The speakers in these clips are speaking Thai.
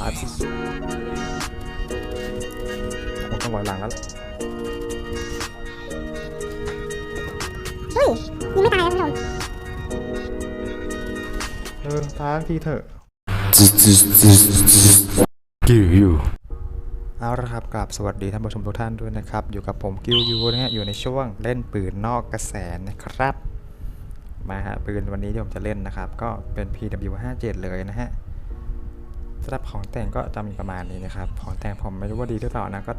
อาร์ตผมต้องลอยหลังแล้วเฮ้ยนี่ไม่ตายแล้วคุณผู้ชมเออทางทีเถอะกิวอยู่เอาละครับกราบสวัสดีท่านผู้ชมทุกท่านด้วยนะครับ อยู่กับผมกิวยูนะฮะอยู่ในช่วงเล่นปืนนอกกระแสนะครับ มาฮะปืนวันนี้ที่ผมจะเล่นนะครับ ก็เป็น PW57 เลยนะฮะสำหรับของแต่งก็จะมีประมาณนี้นะครับของแต่งผมไม่รู้ว่าดีหรือเปล่านะก็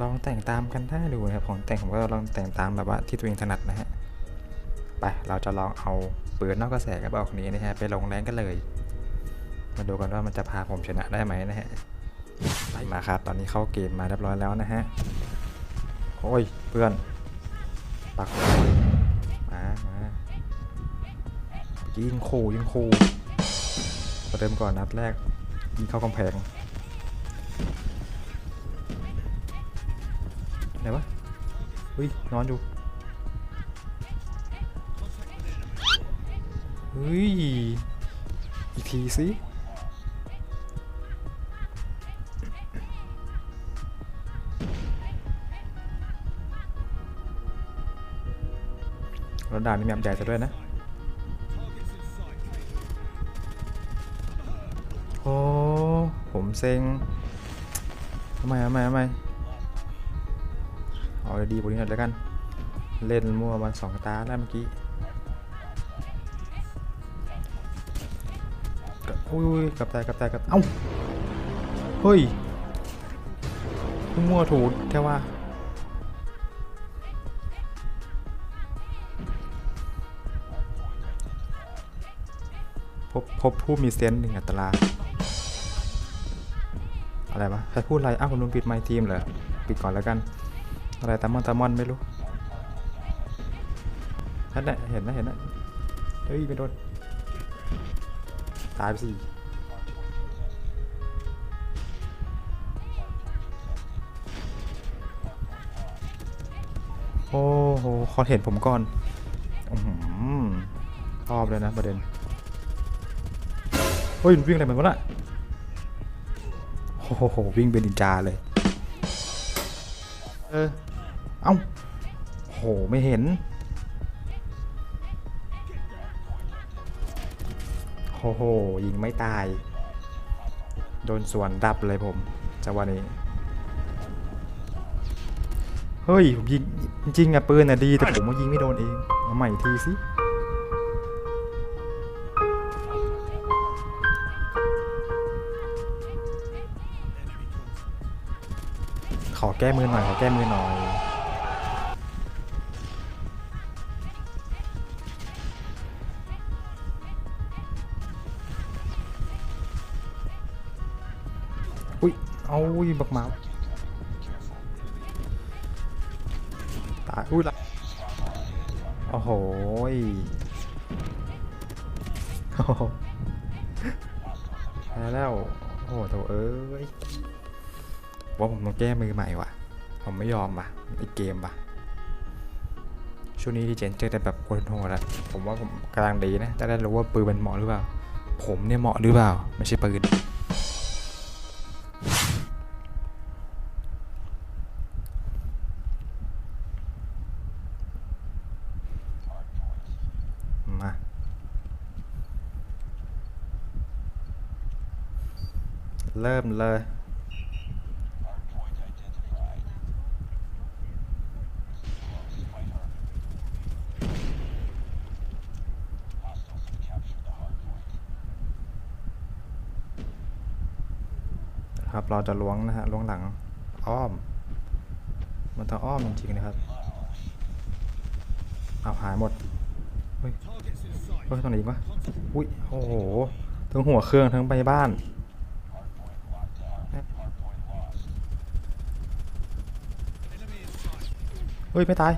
ลองแต่งตามกันได้ดูนะครับของแต่งผมก็ลองแต่งตามแบบว่าที่ตัวเองถนัดนะฮะไปเราจะลองเอาปืนนอกกระแสกระบอกนี้นะฮะไปลงแรงกันเลย มาดูกันว่ามันจะพาผมชนะได้ไหมนะฮะมาครับตอนนี้เข้าเกมมาเรียบร้อยแล้วนะฮะโอ้ยเพื่อนปักมามา ยิงขู่ยิงขู่ประเดิมก่อนนัดแรกยิงเข้ากำแพงไหนวะเฮ้ยนอนอยู่เฮ้ยอีกทีสิรถด่านนี่มีอับใหญ่ซะด้วยนะ โอ้ผมเซ็งทำไมทำไมทำไมเอาดีๆบนนี้หน่อยแล้วกัน เล่นมั่วมันสองตาแล้วเมื่อกี้อุ้ยกับตายกับตายกับเอ้า เฮ้ยมั่วถูแค่ว่าพบพบผู้มีเซนส์หนึ่งอัตรา อะไรวะใครพูดอะไรอ้าวคุณลุงปิดไมค์ทีมเหรอปิดก่อนแล้วกัน อะไรตามอนตามอนไม่รู้นั่นแหละเห็นนะเห็นนะเฮ้ยไม่โดนตายไปสิโอ้โหคอนเห็นผมก่อนอือหือชอบเลยนะประเด็นเฮ้ยมันวิ่งอะไรมันวะน่ะ อ้โหวิ่งเป็นนินจาเลย เออ เอ้าโหไม่เห็นโอ้โหยิงไม่ตาย โดนสวนดับเลยผมจังหวะนี้เฮ้ยผมยิงจริงๆอะปืนอะดีแต่ผมว่ายิงไม่โดนเองเอาใหม่อีกทีสิ อแก้มือหน่อยขอแก้มือหน่อยอุ้ยเอาอุ้ยบักหมาตายอุ้ยละโอ้โหแพ้แล้วโอ้โหโถเอ้ย ว่าผมต้องแก้มือใหม่ว่ะ ผมไม่ยอมว่ะอีกเกมว่ะ ช่วงนี้ดีเจนเจอแต่แบบโคนโหดอะผมว่าผมกำลังดีนะ จะได้รู้ว่าปืนมันเหมาะหรือเปล่า ผมเนี่ยเหมาะหรือเปล่า ไม่ใช่ปืนมาเริ่มเลย ครับ เราจะล้วงนะฮะล้วงหลังอ้อม มันต้องอ้อมจริงๆนะครับเอาหายหมดเฮ้ยเฮ้ยตรงไหนอีกวะอุ้ยโอ้โหทั้งหัวเครื่องทั้งไปบ้านเฮ้ยไม่ตาย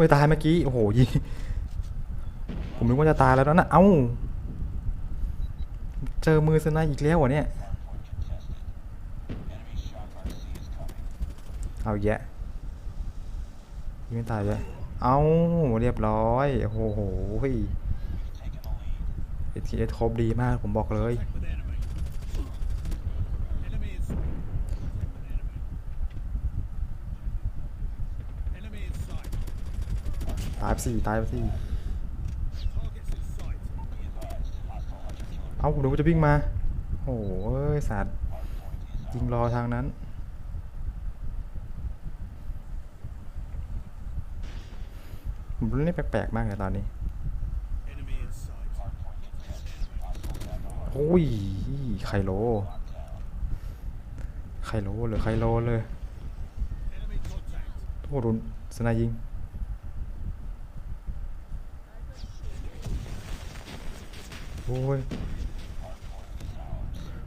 ไม่ตายเมื่อกี้โอ้โหยิงผมนึกว่าจะตายแล้วนะเอ้าเจอมือสไนอีกแล้วเหรอเนี่ย เอาแยะยิงไม่ตายเลยเอาเรียบร้อย โอ้โหเฮ้ย ATS ครบดีมากผมบอกเลยตายไปสี่ตายไปสี่เอ้าหนูจะวิ่งมา โอ้โหเอ้ยสัตว์ยิงรอทางนั้น ผมรู้นี่แปลกๆมากเลยตอนนี้โอ้ยไคโลไคโลเลยไคโลเลยโอ้โหโดนสนายิงโอ้ย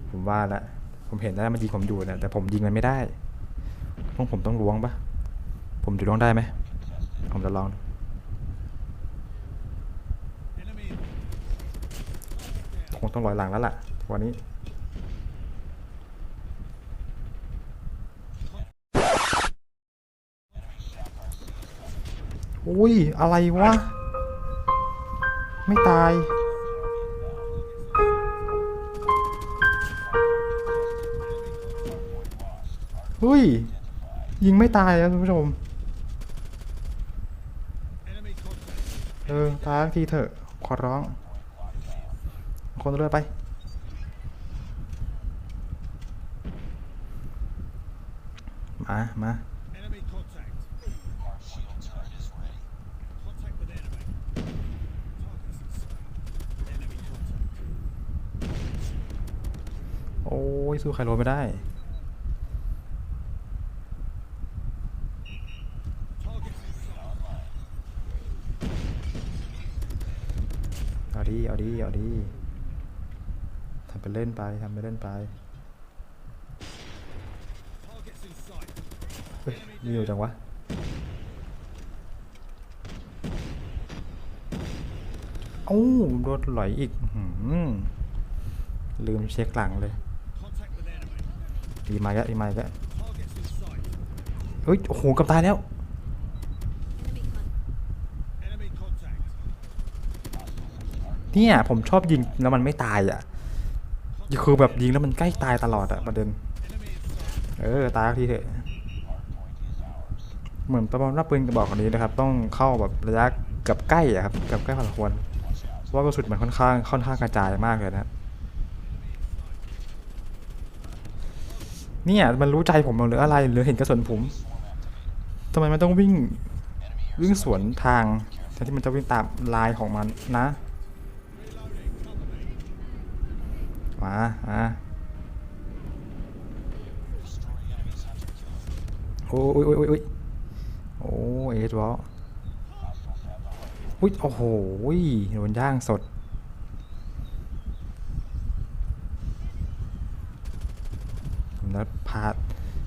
ผมว่าละผมเห็นแล้วมันยิงผมอยู่นะแต่ผมยิงมันไม่ได้พวกผมต้องล้วงปะผมจะล้วงได้ไหมผมจะลองดูค งต้องลอยหลังแล้วล่ะวันนี้อุ้ย อะไรวะ ไม่ตาย เฮ้ย ยิงไม่ตายนะคุณผู้ชม เออ ตายทีเถอะ ขอร้อง คนเรือไป มา มาโอ้ยสู้ใครโรไม่ได้ เอาดี เอาดี เอาดีทำ ไปเล่นไปทำไปเล่นไปเฮ้ยมีอยู่จังวะเอ้าโดนไหลอีกหือลืมเช็คหลังเลยดีมาแล้วดีมาแล้วเฮ้ย โอ้โหกับตายแล้วเนี่ยผมชอบยิงแล้วมันไม่ตายอะ คือแบบยิงแล้วมันใกล้ตายตลอดอะประเด็น เออ ตายกทีเถอะ เหมือนประมาณว่าปืนกระบอกนี้นะครับ ต้องเข้าแบบระยะเกับใกล้อะครับเกับใกล้พอสมควรเพราะว่ากระสุนมันค่อนข้างค่อนข้างกระจายมากเลยนะเนี่ยมันรู้ใจผมหรืออะไรหรือเห็นกระสุนผมทำไมมันต้องวิ่งวิ่งสวนทางแทนที่มันจะวิ่งตามลายของมันนะ มามาโอ้ยโอ้ยโอ้ยโอ้ยโอ้ยเอ็ดวอลอุ้ยโอ้โหโดนย่างสดผมนะพา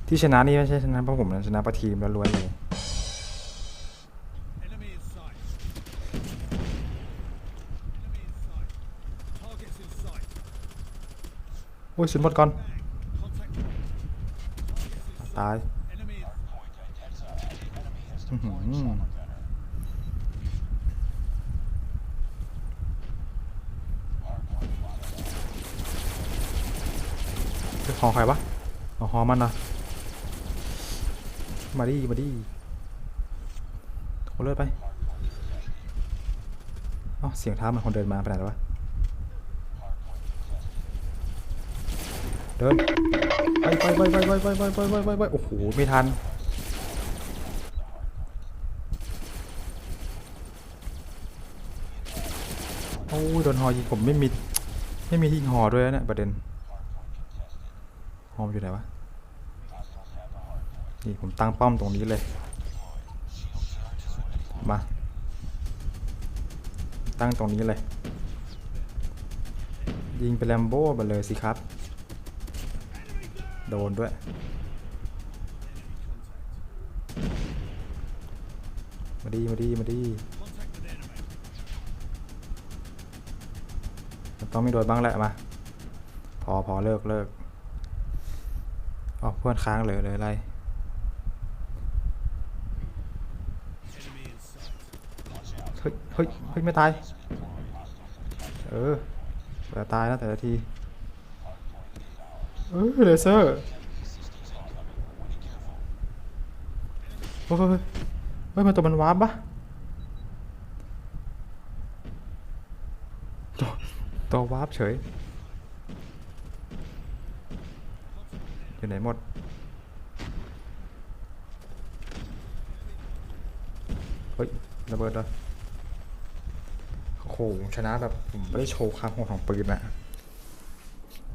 ที่ชนะนี่ไม่ใช่ชนะเพราะผมนะชนะประทีมแล้วล้วนเลย โอ้ยสุดหมดก่อน ตายอื้อหือเป็นของใครวะอ๋อหอมันนะมาดิมาดิโอ้เลิศไปอ๋อเสียงเท้ามันคนเดินมาไปไหนแล้ววะ เดินไปไปไปไปไปไปไปไปไปไปโอ้โหไม่ทันโอ้ยโดนหอยิงผมไม่มีไม่มีที่ยิงหอด้วยนะเนี่ยประเด็นหอมอยู่ไหนวะนี่ผมตั้งป้อมตรงนี้เลยมาตั้งตรงนี้เลย ยิงไปแลมโบ้ไปเลยสิครับ โดนด้วย มาดีมาดีมาดีต้องมีโดนบ้างแหละมา พอพอเลิกเลิกอ๋อเพื่อนค้างเหลยเลยอะไรเฮ้ยเฮ้ยเฮ้ยไม่ตาย เออจะตายแล้วแต่ละที เอ้ยเลเซอร์เฮ้ยเฮ้ยมันตัวมันวาร์ปปะตัวตัววาร์ปเฉย อยู่ไหนหมดเฮ้ยระเบิดเลยโอ้โหชนะแบบผมไม่ได้โชว์ความโหดของปืนอะ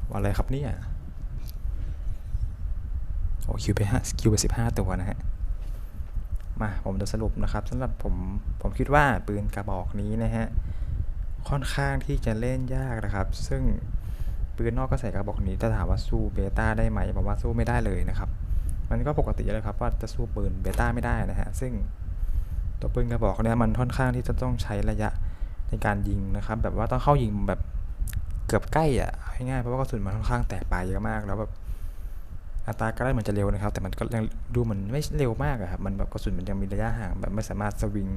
ว่าอะไรครับเนี่ยโอ้ คิวไปห้าคิวไปสิบห้าตัวนะฮะ มาผมจะสรุปนะครับสำหรับผมผมคิดว่าปืนกระบอกนี้นะฮะ ค่อนข้างที่จะเล่นยากนะครับ ซึ่งปืนนอกกระแสกระบอกนี้ถ้าถามว่าสู้เบต้าได้ไหมผมว่าสู้ไม่ได้เลยนะครับ มันก็ปกติเลยครับว่าจะสู้ปืนเบต้าไม่ได้นะฮะ ซึ่งตัวปืนกระบอกเนี้ยมันค่อนข้างที่จะต้องใช้ระยะในการยิงนะครับ แบบว่าต้องเข้ายิงแบบเกือบใกล้อะง่ายๆเพราะว่ากระสุนมันค่อนข้างแตกปลายเยอะมากแล้วแบบ อัตราการได้เหมือนจะเร็วนะครับ แต่มันก็ยังดูเหมือนไม่เร็วมากอะครับ มันแบบกระสุนมันยังมีระยะห่างแบบไม่สามารถสวิง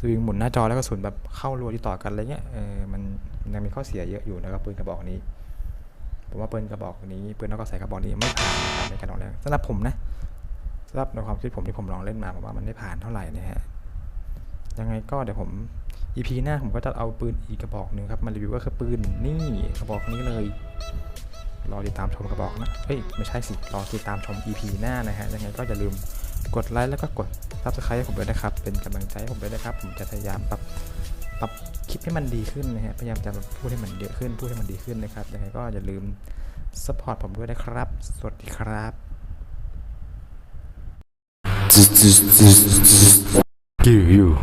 สวิงหมุนหน้าจอแล้วกระสุนแบบเข้ารัวที่ต่อกันอะไรเงี้ย เออ มันยังมีข้อเสียเยอะอยู่นะครับปืนกระบอกนี้ ผมว่าปืนกระบอกนี้ปืนนอกกระแสกระบอกนี้ไม่ผ่านนะในการออกแรงสำหรับผมนะสำหรับในความคิดผมที่ผมลองเล่นมาผมว่ามันไม่ผ่านเท่าไหร่นะฮะ ยังไงก็เดี๋ยวผม EP หน้าผมก็จะเอาปืนอีกกระบอกหนึ่งครับมารีวิวก็คือปืนนี่กระบอกนี้เลย รอติดตามชมกระบอกนะ เฮ้ย ไม่ใช่สิ รอติดตามชม EP หน้านะฮะ ยังไงก็อย่าลืมกดไลค์แล้วก็กด subscribe ให้ผมด้วยนะครับ เป็นกำลังใจให้ผมด้วยนะครับ ผมจะพยายามปรับปรับคลิปให้มันดีขึ้นนะฮะ พยายามจะพูดให้มันเยอะขึ้น พูดให้มันดีขึ้นนะครับ ยังไงก็อย่าลืม support ผมด้วยนะครับ สวัสดีครับ Kill you.